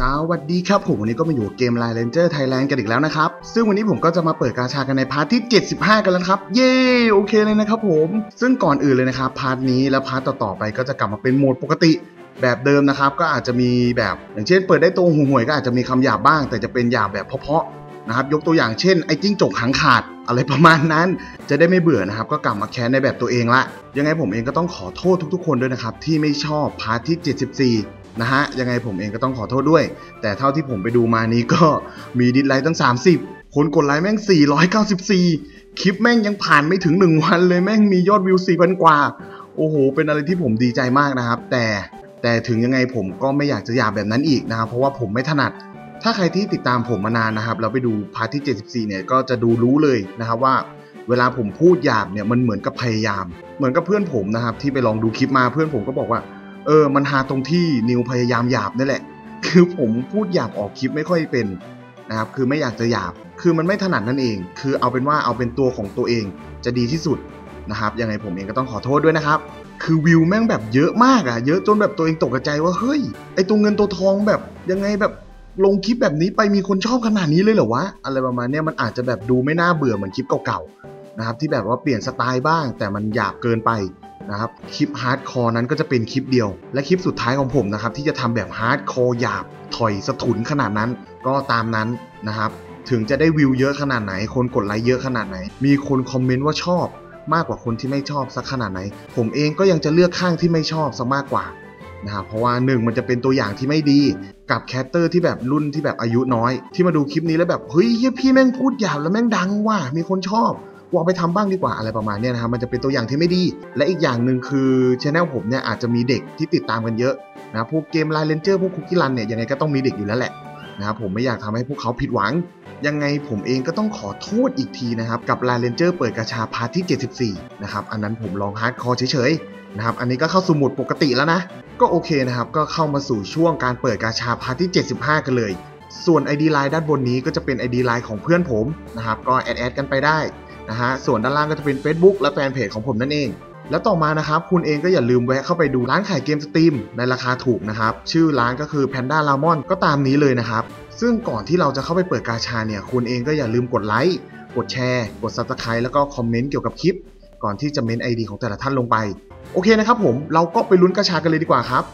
สวัสดีครับผมวันนี้ก็มาอยู่กับเกม Line Ranger Thailand กันอีกแล้วนะครับ ซึ่งวันนี้ผมก็จะมาเปิดกาชากันในพาร์ทที่ 75 กันแล้วครับ เย้โอเคเลยนะครับผม ซึ่งก่อนอื่นเลยนะครับพาร์ทนี้และพาร์ทต่อๆไปก็จะกลับมาเป็นโหมดปกติแบบเดิมนะครับ ก็อาจจะมีแบบอย่างเช่น เปิดได้ตัวหูห่วยก็อาจจะมีคำหยาบบ้าง แต่จะเป็นหยาบแบบเพาะๆนะครับยกตัวอย่างเช่นไอ้จิ้งจกหางขาดอะไรประมาณนั้น จะได้ไม่เบื่อนะครับ ก็กลับมาแค้นในแบบตัวเองละยังไงผมเองก็ต้องขอโทษทุกๆ คนด้วยนะครับที่ไม่ชอบพาร์ทที่ 74 นะฮะยังไงผมเองก็ต้องขอโทษด้วย แต่เท่าที่ผมไปดูมานี้ก็มีดิสไลค์ตั้ง 30 คนกดไลค์แม่ง 494 คลิปแม่งยังผ่านไม่ถึง 1 วันเลยแม่งมียอดวิว 4,000 กว่า โอ้โห เป็นอะไรที่ผมดีใจมากนะครับ แต่แต่ถึงยังไงผมก็ไม่อยากจะหยาบแบบนั้นอีกนะครับ เพราะว่าผมไม่ถนัด ถ้าใครที่ติดตามผมมานานนะครับแล้วไปดูพาร์ทที่ 74 เนี่ยก็จะดูรู้เลยนะครับว่าเวลาผมพูดหยาบเนี่ยมันเหมือนกับพยายาม เหมือนกับเพื่อนผมนะครับที่ไปลองดูคลิปมาเพื่อนผมก็บอกว่า เออ มันหาตรงที่นิวพยายามหยาบนั่แหละ คือผมพูดหยาบออกคลิปไม่ค่อยเป็นนะครับ คือไม่อยากจะหยาบ คือมันไม่ถนัดนั่นเอง คือเอาเป็นว่าเอาเป็นตัวของตัวเองจะดีที่สุดนะครับ ยังไงผมเองก็ต้องขอโทษด้วยนะครับ คือวิวแม่งแบบเยอะมากอะเยอะจนแบบตัวเองตกใจว่า เฮ้ย ไอตัวเงินตัวทองแบบยังไงแบบลงคลิปแบบนี้ไปมีคนชอบขนาดนี้เลยเหรอวะ อะไรประมาณนี้มันอาจจะแบบดูไม่น่าเบื่อเหมือนคลิปเก่าๆนะครับที่แบบว่าเปลี่ยนสไตล์บ้าง แต่มันหยาบเกินไป นะครับคลิปฮาร์ดคอร์นั้นก็จะเป็นคลิปเดียว และคลิปสุดท้ายของผมนะครับที่จะทำแบบฮาร์ดคอร์หยาบถอยสะทุนขนาดนั้น ก็ตามนั้นนะครับถึงจะได้วิวเยอะขนาดไหน คนกดไลค์เยอะขนาดไหน มีคนคอมเมนต์ว่าชอบมากกว่าคนที่ไม่ชอบสักขนาดไหน ผมเองก็ยังจะเลือกข้างที่ไม่ชอบซะมากกว่านะครับเพราะว่าหนึ่งมันจะเป็นตัวอย่างที่ไม่ดีกับแคสเตอร์ที่แบบรุ่นที่แบบอายุน้อย ที่มาดูคลิปนี้แล้วแบบเฮ้ยเหี้ยพี่แม่งพูดหยาบแล้วแม่งดังว่ะมีคนชอบ วางไปทำบ้างดีกว่าอะไรประมาณนี้นะครับมันจะเป็นตัวอย่างที่ไม่ดี และอีกอย่างหนึ่งคือช anel ผมเนี่ยอาจจะมีเด็กที่ติดตามกันเยอะนะพวกเกมไลน์เลนเจอร์พวกคุกกี้รันเนี่ยยังไงก็ต้องมีเด็กอยู่แล้วแหละนะครับผมไม่อยากทำให้พวกเขาผิดหวัง ยังไงผมเองก็ต้องขอโทษอีกทีนะครับ กับไลน์เลนเจอร์เปิดกระชาพาร์ทที่ 74 นะครับอันนั้นผมลองฮาร์ดคอร์เฉยๆนะครับอันนี้ก็เข้าสู่หมดปกติแล้วนะ ก็โอเคนะครับก็เข้ามาสู่ช่วงการเปิดกาชาพาร์ทที่ 75 กันเลยส่วน ID ไลน์ด้านบนนี้ก็จะเป็น ID ไลน์ของเพื่อนผมนะครับ ก็แอดแอดกันไปได้ นะฮะส่วนด้านล่างก็จะเป็น Facebook และแฟนเพจของผมนั่นเอง แล้วต่อมานะครับ คุณเองก็อย่าลืมแวะเข้าไปดูร้านขายเกมสตรีมในราคาถูกนะครับ ชื่อร้านก็คือ Panda l a m o n ก็ตามนี้เลยนะครับ ซึ่งก่อนที่เราจะเข้าไปเปิดกาชาเนี่ย คุณเองก็อย่าลืมกดไลค์กดแชร์ กด Subscribe แล้วก็คอมเมนต์เกี่ยวกับคลิป ก่อนที่จะเมน ID ของแต่ละท่านลงไป โอเคนะครับผมเราก็ไปลุ้นกาชากันเลยดีกว่าครับ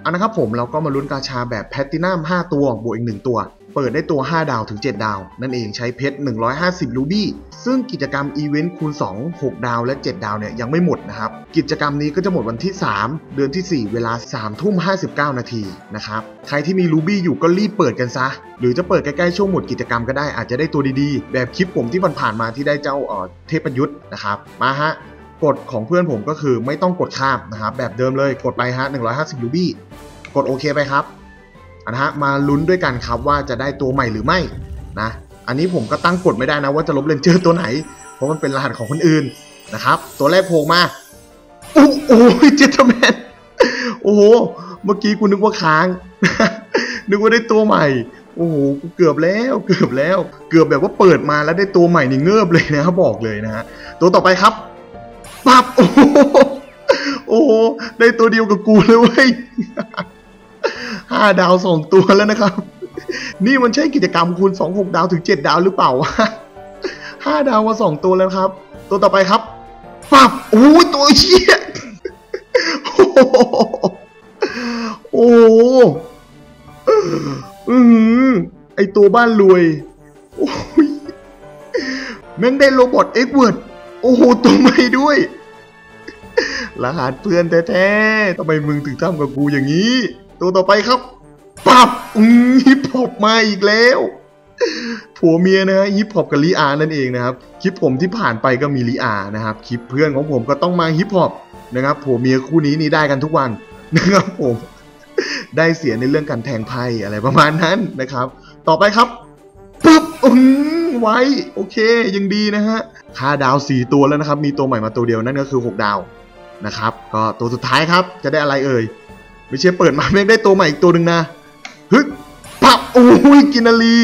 เอานะครับผมเราก็มาลุ้นกาชาแบบแพตตินัม5 ตัวบวกอีก 1 ตัว เปิดได้ตัว 5 ดาวถึง 7 ดาว นั่นเองใช้เพชร 150 รูบี้ ซึ่งกิจกรรมอีเวนต์คูณ 2 6 ดาว และ 7 ดาวเนี่ยยังไม่หมดนะครับ กิจกรรมนี้ก็จะหมดวันที่ 3 เดือนที่ 4 เวลา 3 ทุ่ม 59 นาทีนะครับ ใครที่มีรูบี้อยู่ก็รีบเปิดกันซะ หรือจะเปิดใกล้ๆช่วงหมดกิจกรรมก็ได้อาจจะได้ตัวดีๆ แบบคลิปผมที่ผ่านๆมาที่ได้เจ้าเทพยุทธ์นะครับ มาฮะกฎของเพื่อนผมก็คือไม่ต้องกดข้ามนะครับแบบเดิมเลยกดไปฮะ150รูบี้กดโอเคไปครับ นะฮะมาลุ้นด้วยกันครับว่าจะได้ตัวใหม่หรือไม่นะอันนี้ผมก็ตั้งกฎไม่ได้นะว่าจะลบเลนเจอร์ตัวไหน เพราะมันเป็นรหัสของคนอื่นนะครับ ตัวแรกโผล่มาอู้โอ้ยเจตแมนโอ้โหเมื่อกี้กูนึกว่าค้าง นึกว่าได้ตัวใหม่ โอ้โหกูเกือบแล้วเกือบแล้ว เกือบแบบว่าเปิดมาแล้วได้ตัวใหม่นี่เงือบเลยนะครับบอกเลยนะฮะตัวต่อไปครับปั๊บโอ้โหได้ตัวเดียวกับกูเลยเว้ย ห้าดาวสองตัวแล้วนะครับ นี่มันใช่กิจกรรมคูณสองหกดาวถึงเจ็ดดาวหรือเปล่าวะห้าดาวมาสองตัวแล้วครับ ตัวต่อไปครับปับโอ้ตัวเชี่ยโอ้โหโอ้โหอือหือไอตัวบ้านรวยโอ้ยแม่งได้โรบอทเอ็กเวิร์ดโอ้โหตัวใหม่ด้วยรหัสเพื่อนแท้ๆทำไมมึงถึงทำกับกูอย่างนี้ ตัวต่อไปครับปับอืมฮิปฮอปมาอีกแล้วผัวเมียนะฮะฮิปฮอปกับลีอานั่นเองนะครับคลิปผมที่ผ่านไปก็มีลีอานะครับคลิปเพื่อนของผมก็ต้องมาฮิปฮอปนะครับผัวเมียคู่นี้นี่ได้กันทุกวันนะครับผมได้เสียในเรื่องการแทงไพ่อะไรประมาณนั้นนะครับ ต่อไปครับปึ๊บอืมไว้โอเคยังดีนะฮะค่าดาวสี่ตัวแล้วนะครับ มีตัวใหม่มาตัวเดียวนั่นก็คือ6ดาวนะครับ ก็ตัวสุดท้ายครับจะได้อะไรเอ่ย ไม่ใช่เปิดมาแม่งได้ตัวใหม่อีกตัวหนึ่งนะฮึบปับโอ้ยกินาลี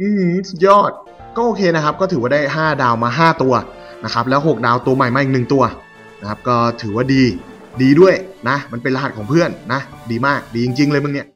อืมสุดยอด ก็โอเคนะครับ ก็ถือว่าได้ 5 ดาวมา 5 ตัวนะครับ แล้ว 6 ดาวตัวใหม่มาอีกหนึ่งตัวนะครับ ก็ถือว่าดี ดีด้วยนะ มันเป็นรหัสของเพื่อนนะ ดีมาก ดีจริง ๆ เลยมึงเนี่ย